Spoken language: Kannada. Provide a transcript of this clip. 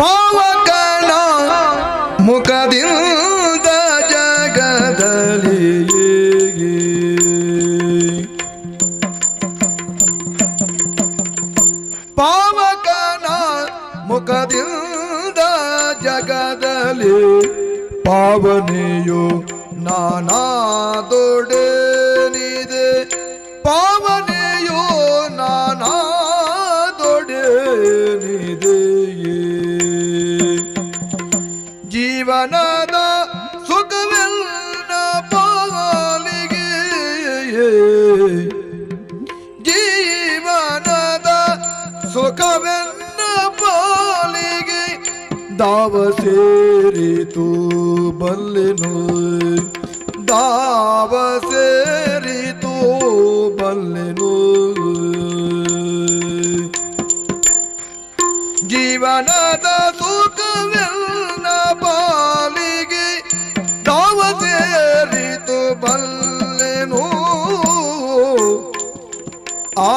ಪಾವಕನ ಮುಖದಿಂದ ಜಗದಲ್ಲಿ ಪಾವಕನ ಮುಖದಿಂದ ಜಗದಲ್ಲಿ ಪಾವನೆಯು ನಾನಾ ನಾನಾದೊಡನಿದೆ ಜೀವನದ ಸುಖವೆಲ್ಲ ಪಾಲಿಗೆ. ಜೀವನದ ಸುಖವೆಲ್ಲ ಪಾಲಿಗೆ. ದಾವ ಸೇರಿತು ಬಲ್ಲೆನು. ದಾವ ಸೇರಿತು ಬಲ್ಲೆನು. ಜೀವನದ ಸುಖವೆಲ್ಲ ಪಾಲಿಗೆ ದಾವ ಸೇರಿತು ಬಲ್ಲೆನು. ಆ